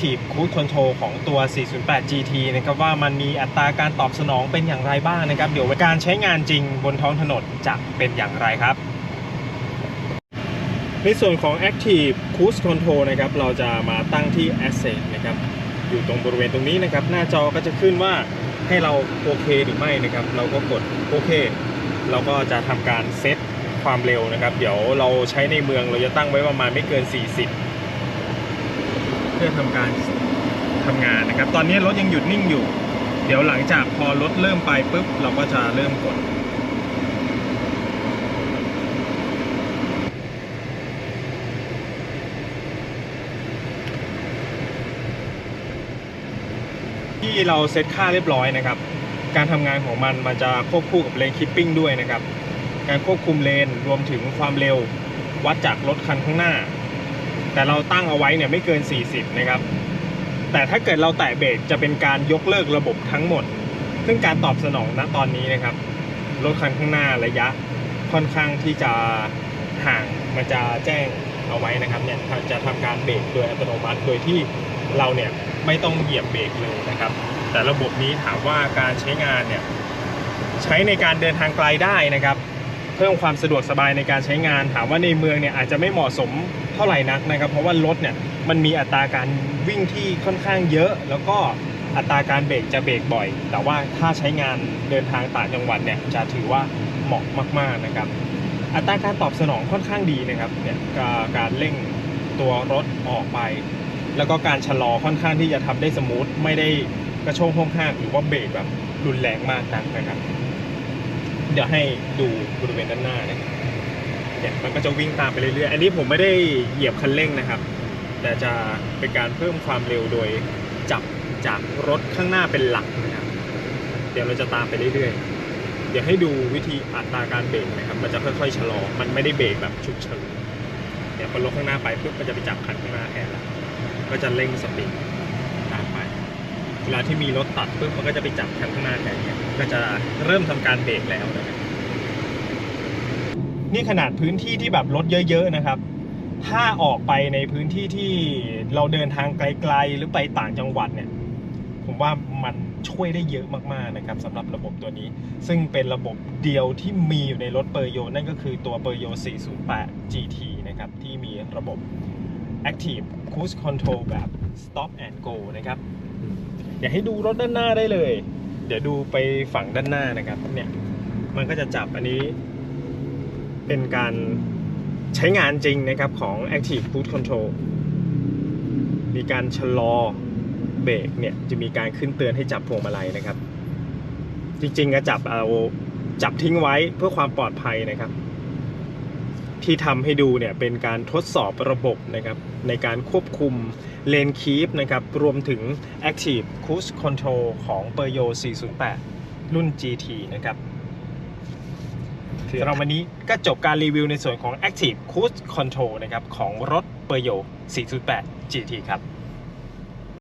ทีบคูดคอนโทรของตัว 408 GT นะครับว่ามันมีอัตราการตอบสนองเป็นอย่างไรบ้างนะครับ เดี๋ยวการใช้งานจริงบนท้องถนนจะเป็นอย่างไรครับ ในส่วนของ Active Cruise Control นะครับเราจะมาตั้งที่ Asset นะครับอยู่ตรงบริเวณตรงนี้นะครับ หน้าจอก็จะขึ้นว่าให้เราโอเคหรือไม่นะครับ เราก็กดโอเค เราก็จะทำการเซตความเร็วนะครับ เดี๋ยวเราใช้ในเมืองเราจะตั้งไว้ประมาณไม่เกิน 40 เพื่อทำการทำงานนะครับ ตอนนี้รถยังหยุดนิ่งอยู่ เดี๋ยวหลังจากพอรถเริ่มไปปุ๊บ เราก็จะเริ่มกดที่เราเซตค่าเรียบร้อยนะครับ การทำงานของมันมันจะควบคู่กับเลนคิปปิ้งด้วยนะครับ การควบคุมเลนรวมถึงความเร็ววัดจากรถคันข้างหน้า แต่เราตั้งเอาไว้เนี่ยไม่เกิน 40 นะครับ แต่ถ้าเกิดเราแตะเบรกจะเป็นการยกเลิกระบบทั้งหมด ซึ่งการตอบสนองณตอนนี้นะครับ รถคันข้างหน้าระยะค่อนข้างที่จะห่างมันจะแจ้งเอาไว้นะครับเนี่ยจะทำการเบรกโดยอัตโนมัติโดยที่เราเนี่ยไม่ต้องเหยียบเบรกเลยนะครับ แต่ระบบนี้ถามว่าการใช้งานเนี่ยใช้ในการเดินทางไกลได้นะครับ เพิ่มความสะดวกสบายในการใช้งาน ถามว่าในเมืองเนี่ยอาจจะไม่เหมาะสม เท่าไหร่นักนะครับ เพราะว่ารถเนี่ยมันมีอัตราการวิ่งที่ค่อนข้างเยอะ แล้วก็อัตราการเบรกจะเบรกบ่อย แต่ว่าถ้าใช้งานเดินทางต่างจังหวัดเนี่ยจะถือว่าเหมาะมาก ๆนะครับ อัตราการตอบสนองค่อนข้างดีนะครับเนี่ยการเร่งตัวรถออกไป แล้วก็การชะลอค่อนข้างที่จะทำได้สมูทไม่ได้กระโชกห้องห้างหรือว่าเบรกแบบรุนแรงมากนักนะครับ เดี๋ยวให้ดูบริเวณด้านหน้านะครับ เนี่ยมันก็จะวิ่งตามไปเรื่อยๆ อันนี้ผมไม่ได้เหยียบคันเร่งนะครับ แต่จะเป็นการเพิ่มความเร็วโดยจับจากรถข้างหน้าเป็นหลักนะครับ เดี๋ยวเราจะตามไปเรื่อยๆ เดี๋ยวให้ดูวิธีอัตราการเบรกนะครับ มันจะค่อยๆชะลอ มันไม่ได้เบรกแบบฉุกเฉินเดี๋ยวพอรถข้างหน้าไปปุ๊บมันจะไปจับคันข้างหน้าแทนละก็จะเร่งสปีดตามไป เวลาที่มีรถตัดปุ๊บมันก็จะไปจับคันข้างหน้าแทนเนี่ยก็จะเริ่มทำการเบรกแล้วนะครับ นี่ขนาดพื้นที่ที่แบบรถเยอะ ๆ นะครับ ถ้าออกไปในพื้นที่ที่เราเดินทางไกล ๆ หรือไปต่างจังหวัดเนี่ย ผมว่ามันช่วยได้เยอะมากๆนะครับสำหรับระบบตัวนี้ ซึ่งเป็นระบบเดียวที่มีอยู่ในรถเปอร์โยนั่นก็คือตัวเปอร์โย408 GT นะครับ ที่มีระบบ Active Cruise Control แบบ Stop and Go นะครับ อยากให้ดูรถด้านหน้าได้เลย เดี๋ยวดูไปฝั่งด้านหน้านะครับเนี่ยมันก็จะจับอันนี้ เป็นการใช้งานจริงนะครับของ Active Cruise Control มีการชะลอเบรกเนี่ยจะมีการขึ้นเตือนให้จับพวงมาลัยนะครับ จริงๆก็จับเอาจับทิ้งไว้เพื่อความปลอดภัยนะครับ ที่ทำให้ดูเนี่ยเป็นการทดสอบระบบนะครับในการควบคุมเลนคีฟนะครับรวมถึง Active Cruise Control ของ p e r y o 408 รุ่น GT นะครับ สำหรับวันนี้ก็จบการรีวิวในส่วนของ Active Cruise Control นะครับของรถเปอร์โย408 GT ครับ